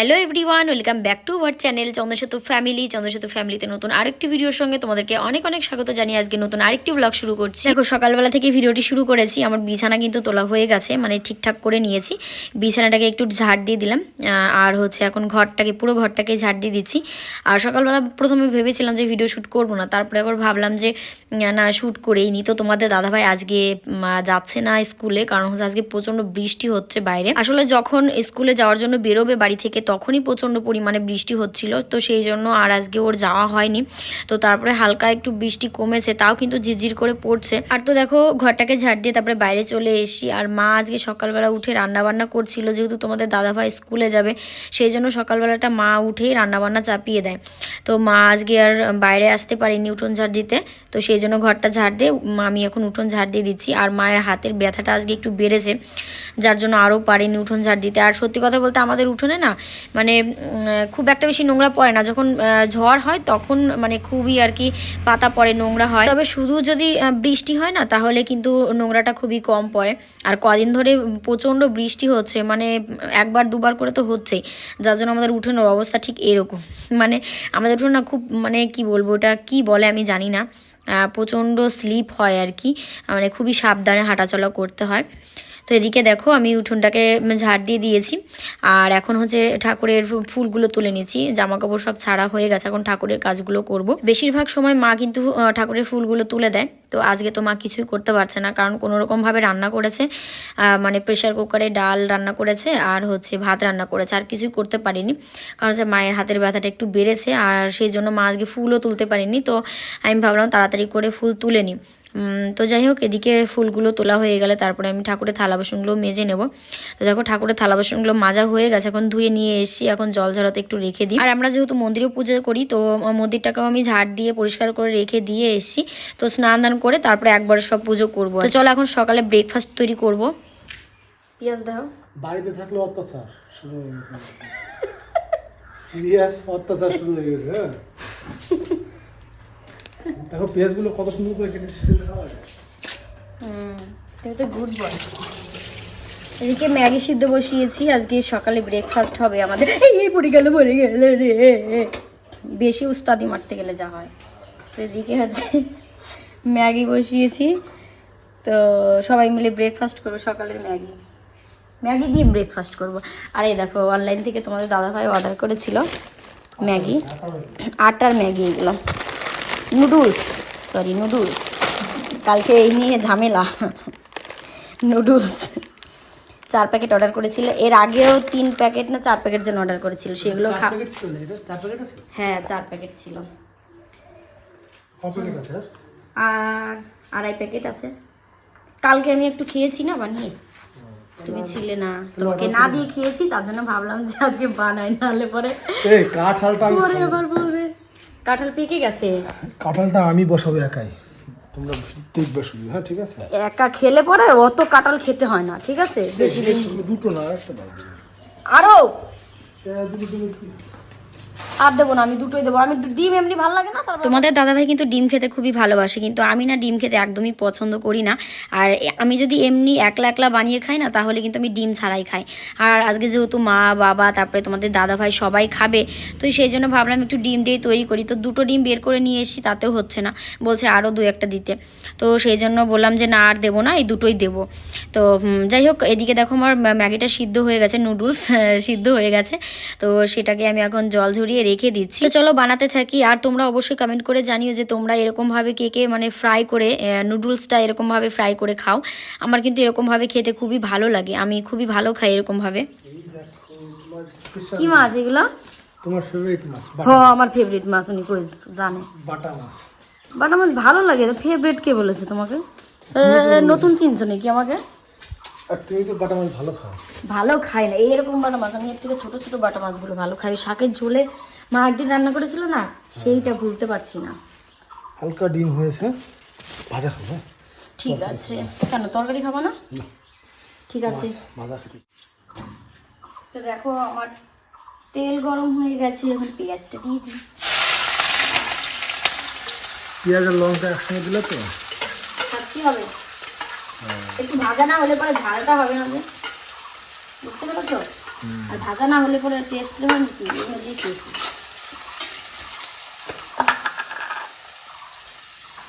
Hello everyone welcome back to our channel Chandrasetu family Chandrasetu ফ্যামিলিতে নতুন আরেকটি ভিডিওর সঙ্গে তোমাদেরকে অনেক অনেক স্বাগত জানিয়ে আজকে নতুন আরেকটি ব্লগ শুরু করছি। দেখো, সকালবেলা থেকে ভিডিওটি শুরু করেছি, আমার বিছানা কিন্তু তোলা হয়ে গেছে মানে ঠিকঠাক করে নিয়েছি। বিছানাটাকে একটু ঝাড় দিয়ে দিলাম আর হচ্ছে এখন ঘরটাকে, পুরো ঘরটাকে ঝাড় দিয়ে দিচ্ছি। আর সকালবেলা প্রথমে ভেবেছিলাম যে ভিডিও শ্যুট করব না, তারপরে আবার ভাবলাম যে না শ্যুট করেই নি। তো তোমাদের দাদাভাই আজকে যাচ্ছে না স্কুলে, কারণ হচ্ছে আজকে প্রচণ্ড বৃষ্টি হচ্ছে বাইরে। আসলে যখন স্কুলে যাওয়ার জন্য বেরোবে বাড়ি থেকে তখনই প্রচণ্ড পরিমাণে বৃষ্টি হচ্ছিল, তো সেই জন্য আর আজকে ওর যাওয়া হয়নি। তো তারপরে হালকা একটু বৃষ্টি কমেছে, তাও কিন্তু ঝিরঝির করে পড়ছে। আর তো দেখো, ঘরটাকে ঝাড় দিয়ে তারপরে বাইরে চলে এসি আর মা আজকে সকালবেলা উঠে রান্নাবান্না করছিল, যেহেতু তোমাদের দাদাভাই স্কুলে যাবে, সেই জন্য সকালবেলাটা মা উঠেই রান্নাবান্না চাপিয়ে দেয়। তো মা আজকে আর বাইরে আসতে পারেনি উঠোন ঝাড় দিতে, তো সেই জন্য ঘরটা ঝাড় দিয়ে আমি এখন উঠোন ঝাড় দিয়ে দিচ্ছি। আর মায়ের হাতের ব্যথাটা আজকে একটু বেড়েছে, যার জন্য আরও পারেনি উঠোন ঝাড় দিতে। আর সত্যি কথা বলতে আমাদের উঠোনে না মানে খুব একটা বেশি নোংরা পড়ে না। যখন ঝড় হয় তখন মানে খুবই আর কি পাতা পড়ে, নোংরা হয়। তবে শুধু যদি বৃষ্টি হয় না, তাহলে কিন্তু নোংরাটা খুবই কম পড়ে। আর কদিন ধরে প্রচণ্ড বৃষ্টি হচ্ছে মানে একবার দুবার করে তো হচ্ছেই। যার জন্য আমাদের উঠোনের অবস্থা ঠিক এরকম। মানে আমাদের উঠোন না খুব মানে কি বলব, ওটা কি বলে আমি জানি না। প্রচণ্ড স্লিপ হয় আর কি। মানে খুবই সাবধানে হাঁটাচলা করতে হয়। তো এদিকে দেখো আমি উঠোনটাকে ঝাড় দিয়ে দিয়েছি। আর এখন হচ্ছে ঠাকুরের ফুলগুলো তুলে নিচ্ছি। জামা কাপড় সব ছাড়া হয়ে গেছে, এখন ঠাকুরের কাজগুলো করব। বেশিরভাগ সময় মা কিন্তু ঠাকুরের ফুলগুলো তুলে দেয়। তো আজকে তো মা কিছুই করতে পারছে না, কারণ কোনো রকমভাবে রান্না করেছে মানে প্রেশার কুকারে ডাল রান্না করেছে, আর হচ্ছে ভাত রান্না করেছে। আর কিছুই করতে পারিনি, কারণ হচ্ছে মায়ের হাতের ব্যথাটা একটু বেড়েছে। আর সেই জন্য মা আজকে ফুলও তুলতে পারিনি। তো আমি ভাবলাম তাড়াতাড়ি করে ফুল তুলে নিই। তো যাই হোক এদিকে ফুলগুলো তোলা হয়ে গেলে তারপরে আমি ঠাকুরের থালা বাসনগুলো মেজে নেব। তো দেখো ঠাকুরের থালা বাসনগুলো মাজা হয়ে গেছে এখন ধুয়ে নিয়ে এসি এখন জল ঝরাতে একটু রেখে দিই। আর আমরা যেহেতু মন্দিরেও পুজো করি তো মন্দিরটাকেও আমি ঝাড় দিয়ে পরিষ্কার করে রেখে দিয়ে এসেছি তো স্নান দান করে তারপরে একবার সব পুজো করব তো চলো এখন সকালে ব্রেকফাস্ট তৈরি করব। পেঁয়াজ দাও। বাড়িতে থাকলে অত্যাচার শুরু হয়ে গেছে। সিরিয়াস অত্যাচার শুরু হয়ে গেছে হ্যাঁ? দেখো পেঁয়াজগুলো কত সুন্দর করে কেটে ছেড়ে দেওয়া হয়। তুমি তো গুড বয় এদিকে ম্যাগি সিদ্ধ বসিয়েছি আজকে সকালে ব্রেকফাস্ট হবে আমাদের। এই এই পড়ে গেল পড়ে গেল রে। বেশি উস্তাদি মারতে গেলে যা হয়। তো এদিকে হচ্ছে ম্যাগি বসিয়েছি। তো সবাই মিলে ব্রেকফাস্ট করব সকালের ম্যাগি। ম্যাগি দিয়ে ব্রেকফাস্ট করব। আর এই দেখো অনলাইন থেকে তোমাদের দাদাভাই অর্ডার করেছিল ম্যাগি। আটার ম্যাগি এগুলো। Noodles sorry noodles. কালকে এই নিয়ে ঝামেলা। নুডলস। চার প্যাকেট অর্ডার করেছিল। এর আগেও তিন প্যাকেট না চার প্যাকেট যেন অর্ডার করেছিল সেগুলো হ্যাঁ চার প্যাকেট ছিল। আর? আড়াই প্যাকেট আছে। কালকে আমি একটু খেয়েছি না বানিয়ে? তুমি ছিলে না। তোমাকে না দিয়ে খেয়েছি তার জন্য ভাবলাম যে আজকে বানাই নাহলে পরে এই কাঁঠালটা আমি পরে আবার বলবে কাঁঠাল পেকে গেছে? কাঁঠালটা আমি বসাবো একাই। তোমরা দেখবে শুধু হ্যাঁ ঠিক আছে? একা খেলে পরে অত কাঁঠাল খেতে হয় না ঠিক আছে? বেশি বেশি। দুটো না একটা দাও। আরও? দুটো দুটো। আর দেবো না, আমি দুটোই দেবো। আমি ডিম এমনি ভালো লাগে না তোমাদের দাদাভাই কিন্তু ডিম খেতে খুবই ভালোবাসে, কিন্তু আমি না ডিম খেতে একদমই পছন্দ করি না। আর আমি যদি এমনি একলা একলা বানিয়ে খাই না, তাহলে কিন্তু আমি ডিম ছাড়াই খাই। আর আজকে যেহেতু মা, বাবা, তারপরে তোমাদের দাদাভাই সবাই খাবে, তো সেই জন্য ভাবলাম একটু ডিম দিয়ে তৈরি করি। তো দুটো ডিম বের করে নিয়ে এসি তাতেও হচ্ছে না, বলছে আরও দু একটা দিতে। তো সেই জন্য বললাম যে না, আর দেবো না, এই দুটোই দেবো। তো যাই হোক, এদিকে দেখো আমার ম্যাগিটা সিদ্ধ হয়ে গেছে, নুডলস, সিদ্ধ হয়ে গেছে। তো সেটাকে আমি এখন জল ঝরিয়ে রেখে দিচ্ছি। চলো বানাতে থাকি। আর তোমরা অবশ্যই কমেন্ট করে জানিও যে তোমরা এরকমভাবে কে কে মানে ফ্রাই করে নুডলসটা এরকমভাবে ফ্রাই করে খাও। আমার কিন্তু এরকমভাবে খেতে খুবই ভালো লাগে। আমি খুবই ভালো খাই এরকমভাবে। এই দেখো তোমার স্পেশাল কি মাছ এগুলো? তোমার ফেভারিট মাছ হ বাটা আমার ফেভারিট মাছ উনি করে জানে। বাটা মাছ। বাট আমার ভালো লাগে তো ফেভারিট কে বলেছে তোমাকে? নতুন চিনছো নাকি আমাকে? আর তুমি তো বাটা মাছ ভালো খাও। ভালো খাই না এইরকম বাটা মাছ আমি এর থেকে ছোট ছোট বাটা মাছগুলো ভালো খাই। শাকের ঝোলে মা একদিন রান্না করেছিল না সেইটা ভুলতে পারছি না। হালকা ডিম হয়েছে ভাজা খাব হ্যাঁ? ঠিক আছে। কেন তরকারি খাব না? ঠিক আছে। ভাজা খেতে তো দেখো আমার তেল গরম হয়ে গেছে এখন পেঁয়াজটা দিয়ে দিই। পেঁয়াজ আর লঙ্কা একসঙ্গে দিলে তো? খাচ্ছি হবে। একটু ভাজা না হলে পরে ঝালটা হবে না বুঝতে পেরেছ? আর ভাজা না হলে পরে টেস্ট হয় নাকি এগুলো দিয়ে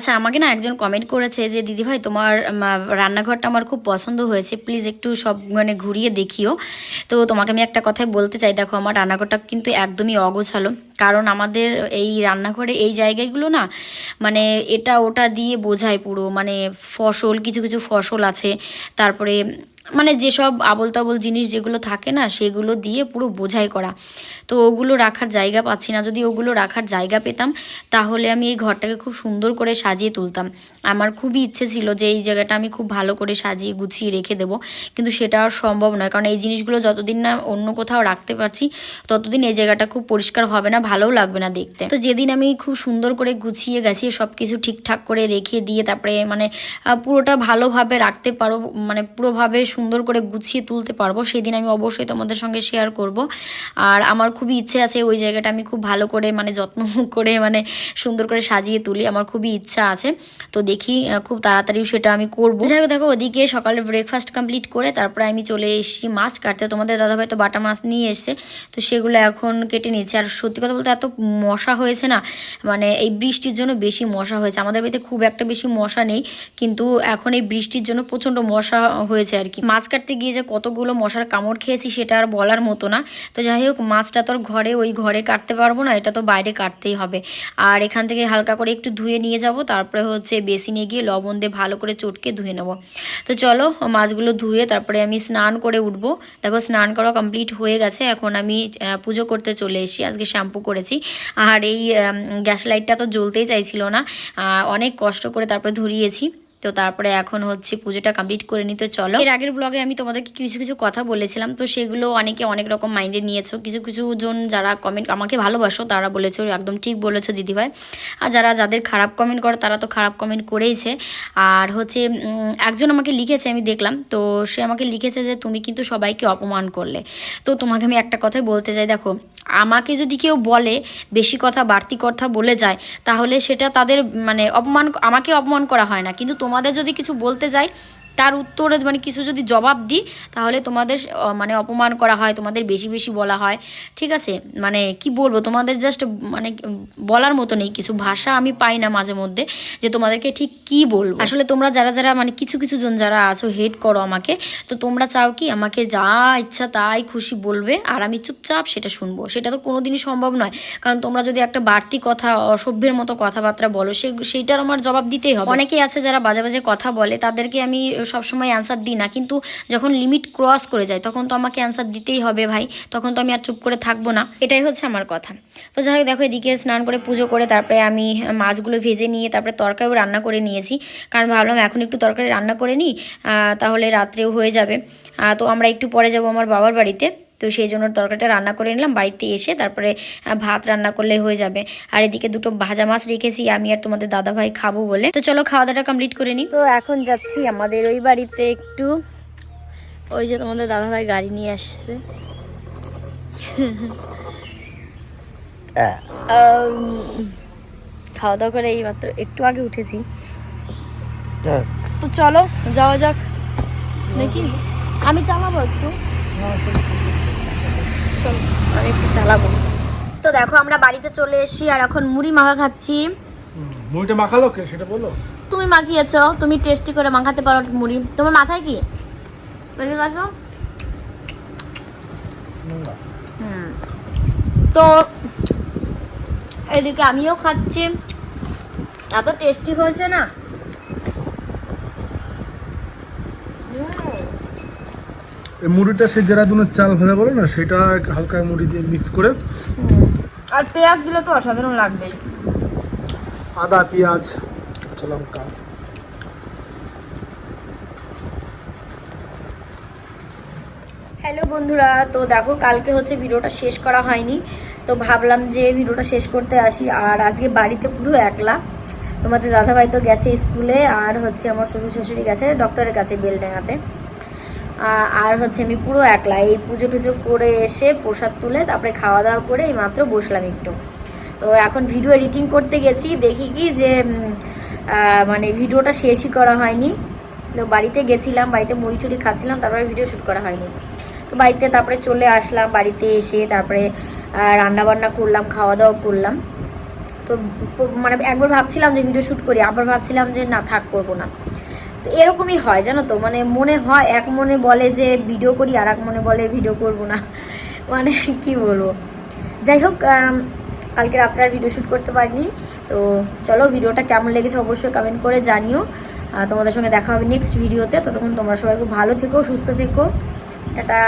আচ্ছা আমাকে না একজন কমেন্ট করেছে যে, দিদিভাই, তোমার রান্নাঘরটা আমার খুব পছন্দ হয়েছে। প্লিজ একটু সব মানে ঘুরিয়ে দেখিও। তো তোমাকে আমি একটা কথাই বলতে চাই। দেখো, আমার রান্নাঘরটা কিন্তু একদমই অগোছালো। কারণ আমাদের এই রান্নাঘরে এই জায়গাগুলো না মানে এটা ওটা দিয়ে বোঝায় পুরো। মানে ফসল, কিছু কিছু ফসল আছে। তারপরে মানে যেসব আবল তাবল জিনিস যেগুলো থাকে না, সেগুলো দিয়ে পুরো বোঝাই করা। তো ওগুলো রাখার জায়গা পাচ্ছি না। যদি ওগুলো রাখার জায়গা পেতাম, তাহলে আমি এই ঘরটাকে খুব সুন্দর করে সাজিয়ে তুলতাম। আমার খুবই ইচ্ছে ছিল যে এই জায়গাটা আমি খুব ভালো করে সাজিয়ে গুছিয়ে রেখে দেবো। কিন্তু সেটা আর সম্ভব নয়। কারণ এই জিনিসগুলো যতদিন না অন্য কোথাও রাখতে পারছি, ততদিন এই জায়গাটা খুব পরিষ্কার হবে না, ভালোও লাগবে না দেখতে। তো যেদিন আমি খুব সুন্দর করে গুছিয়ে গাছিয়ে সব কিছু ঠিকঠাক করে রেখে দিয়ে, তারপরে মানে পুরোটা ভালোভাবে রাখতে পারো মানে পুরোভাবে সুন্দর করে গুছিয়ে তুলতে পারব, সেদিন আমি অবশ্যই তোমাদের সঙ্গে শেয়ার করব। আর আমার খুবই ইচ্ছে আছে ওই জায়গাটা আমি খুব ভালো করে মানে যত্ন করে মানে সুন্দর করে সাজিয়ে তুলি, আমার খুবই ইচ্ছা আছে। তো দেখি খুব তাড়াতাড়ি সেটা আমি করব। যাই দেখো, ওদিকে সকালে ব্রেকফাস্ট কমপ্লিট করে তারপরে আমি চলে এসেছি মাছ কাটতে। তোমাদের দাদাভাই তো বাটা মাছ নিয়ে এসছে, তো সেগুলো এখন কেটে নিচ্ছে আর সত্যি কথা বলতে এত মশা হয়েছে না মানে এই বৃষ্টির জন্য বেশি মশা হয়েছে। আমাদের বাড়িতে খুব একটা বেশি মশা নেই, কিন্তু এখন এই বৃষ্টির জন্য প্রচণ্ড মশা হয়েছে আর কি। মাছ কাটতে গিয়ে যে কতগুলো মশার কামড় খেয়েছি সেটা আর বলার মতো না। তো যাই হোক, মাছটা তোর ঘরে, ওই ঘরে কাটতে পারব না, এটা তো বাইরে কাটতেই হবে। আর এখান থেকে হালকা করে একটু ধুয়ে নিয়ে যাব, তারপরে হচ্ছে বেসিনে গিয়ে লবণ দিয়ে ভালো করে চটকে ধুয়ে নেব। তো চলো, মাছগুলো ধুয়ে তারপরে আমি স্নান করে উঠবো। দেখো, স্নান করা কমপ্লিট হয়ে গেছে, এখন আমি পুজো করতে চলে এসেছি, আজকে শ্যাম্পু করেছি। আর এই গ্যাস লাইটটা তো জ্বলতেই চাইছিল না অনেক কষ্ট করে তারপরে ধরিয়েছি। তো তারপরে এখন হচ্ছে পুজোটা কমপ্লিট করে নিতে চলো। এর আগের ব্লগে আমি তোমাদেরকে কিছু কিছু কথা বলেছিলাম, তো সেগুলো অনেকে অনেক রকম মাইন্ডে নিয়েছো। কিছু কিছু জন যারা কমেন্ট আমাকে ভালোবাসো, তারা বলেছ, একদম ঠিক বলেছ দিদিভাই আর যারা যাদের খারাপ কমেন্ট করে, তারা তো খারাপ কমেন্ট করেইছে। আর হচ্ছে একজন আমাকে লিখেছে, আমি দেখলাম, তো সে আমাকে লিখেছে যে, তুমি কিন্তু সবাইকে অপমান করলে। তো তোমাকে আমি একটা কথাই বলতে চাই, দেখো, আমাকে যদি কেউ বলে, বেশি কথা বাড়তি কথা বলে যায়, তাহলে সেটা তাদের মানে অপমান, আমাকে অপমান করা হয় না। কিন্তু তোমাদের যদি কিছু বলতে যায় তার উত্তরে মানে কিছু যদি জবাব দিই, তাহলে তোমাদের মানে অপমান করা হয়, তোমাদের বেশি বেশি বলা হয়। ঠিক আছে? মানে কি বলব? তোমাদের জাস্ট মানে বলার মতো নেই। কিছু ভাষা আমি পাই না মাঝে মধ্যে যে তোমাদেরকে ঠিক কি বলব। আসলে তোমরা যারা যারা মানে কিছু কিছু জন যারা আছো হেট করো আমাকে, তো তোমরা চাও কি আমাকে যা ইচ্ছা তাই খুশি বলবে, আর আমি চুপচাপ সেটা শুনব। সেটা তো কোনোদিনই সম্ভব নয়। কারণ তোমরা যদি একটা বাড়তি কথা, অসভ্যের মতো কথাবার্তা বলো, সে, সেইটার আমার জবাব দিতেই হবে। অনেকেই আছে যারা বাজে বাজে কথা বলে, তাদেরকে আমি সবসময় অ্যান্সার দিই না। কিন্তু যখন লিমিট ক্রস করে যায়, তখন তো আমাকে অ্যান্সার দিতেই হবে ভাই। তখন তো আমি আর চুপ করে থাকব না। এটাই হচ্ছে আমার কথা। তো যাই হোক, দেখো এদিকে স্নান করে পুজো করে তারপরে আমি মাছগুলো ভেজে নিয়ে তারপরে তরকারিও রান্না করে নিয়েছি। কারণ ভাবলাম এখন একটু তরকারি রান্না করে নিই তাহলে রাত্রেও হয়ে যাবে। তো আমরা একটু পরে যাব আমার বাবার বাড়িতে। তো সেই জন্য তরকারিটা রান্না করে নিলাম। বাড়িতে এসে তারপরে ভাত রান্না করলে হয়ে যাবে। আর এদিকে দুটো ভাজা মাছ রেখেছি আমি আর তোমাদের দাদা ভাই খাব বলে। তো চলো খাওয়া দাওয়াটা কমপ্লিট করে নিই তো এখন যাচ্ছি আমাদের ওই বাড়িতে একটু। ওই যে তোমাদের দাদা ভাই গাড়ি নিয়ে আসছে। খাওয়া দাওয়া করে এই মাত্র একটু আগে উঠেছি। তো চলো যাওয়া যাক। নাকি? আমি চালাবো একটু চলো আমি একটু চালাবো তো দেখো আমরা বাড়িতে চলে এসেছি আর এখন মুড়ি মাখা খাচ্ছি। মুড়িটা মাখালো কে? সেটা বলো। তুমি মাখিয়েছো তুমি টেস্টি করে মাখাতে পারো মুড়ি। তোমার মাথায় কি? বুঝে গেছো তো এদিকে আমিও খাচ্ছি। এত টেস্টি হয়েছে না? এই মুড়িটা সেই দেরাদুনের চাল ভাজা বলো না সেটা হালকা মুড়ি দিয়ে মিক্স করে আর পেঁয়াজ দিলে তো অসাধারণ লাগবে আদা পেঁয়াজ কাঁচা লঙ্কা। হ্যালো বন্ধুরা তো দেখো কালকে হচ্ছে ভিডিওটা শেষ করা হয়নি। তো ভাবলাম যে ভিডিওটা শেষ করতে আসি। আর আজকে বাড়িতে পুরো একলা। তোমাদের দাদাভাই তো গেছে স্কুলে আর হচ্ছে আমার শ্বশুর শাশুড়ি গেছে ডক্টরের কাছে বেলডাঙাতে আহ, আর হচ্ছে আমি পুরো একলা। এই পুজো টুজো করে এসে প্রসাদ তুলে তারপরে খাওয়া দাওয়া করে এই মাত্র বসলাম একটু। তো এখন ভিডিও এডিটিং করতে গেছি, দেখি কি যে মানে ভিডিওটা শেষই করা হয়নি। তো বাড়িতে গেছিলাম, বাড়িতে মুড়ি টুড়ি খাচ্ছিলাম, তারপরে ভিডিও শ্যুট করা হয়নি। তো বাড়িতে তারপরে চলে আসলাম, বাড়িতে এসে তারপরে রান্না বান্না করলাম খাওয়া দাওয়া করলাম। তো মানে একবার ভাবছিলাম যে ভিডিও শ্যুট করি, আবার ভাবছিলাম যে না, থাক, করব না। তো এরকমই হয়, জানো তো? মানে মনে হয় এক মনে বলে যে ভিডিও করি আর এক মনে বলে ভিডিও করব না। মানে কি বলব? যাই হোক কালকে রাত্রে আর ভিডিও শ্যুট করতে পারিনি। তো চলো ভিডিওটা কেমন লেগেছে অবশ্যই কমেন্ট করে জানিও। তোমাদের সঙ্গে দেখা হবে নেক্সট ভিডিওতে ততক্ষণ তোমরা সবাই খুব ভালো থেকো, সুস্থ থেকো। টাটা।